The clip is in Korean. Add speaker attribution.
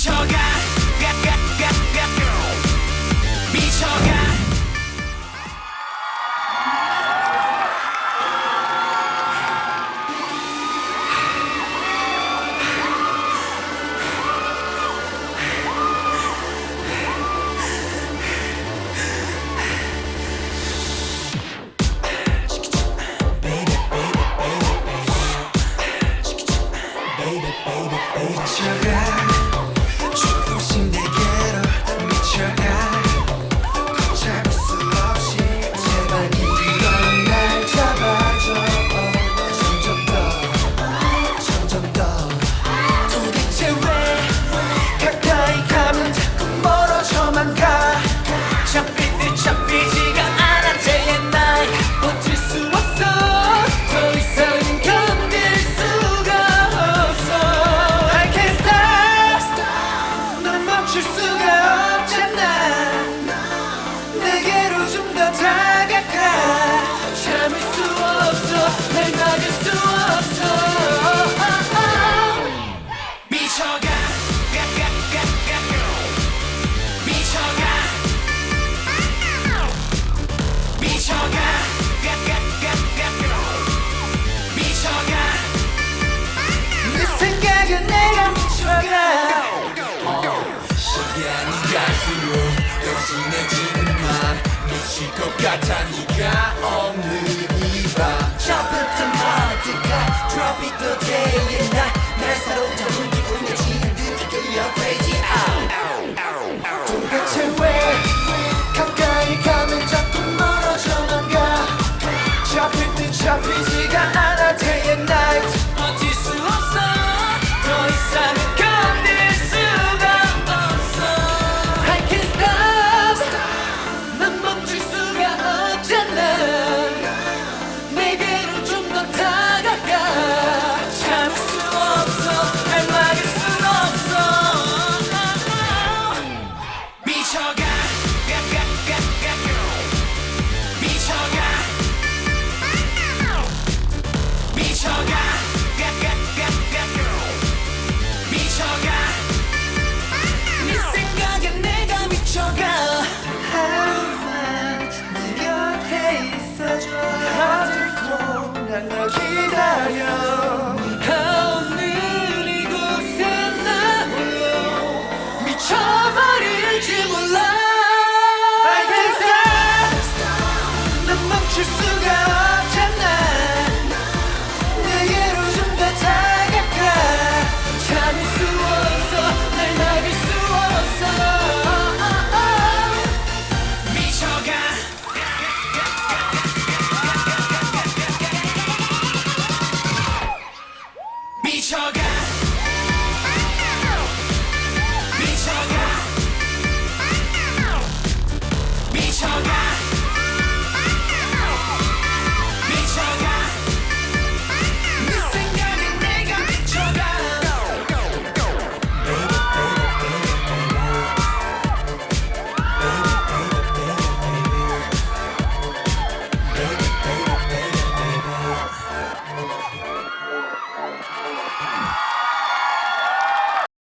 Speaker 1: 미쳐가 마실 것 같아 네가 없는 이밤.
Speaker 2: 처음부터 마지막 Drop it the day and night. 날 사로잡은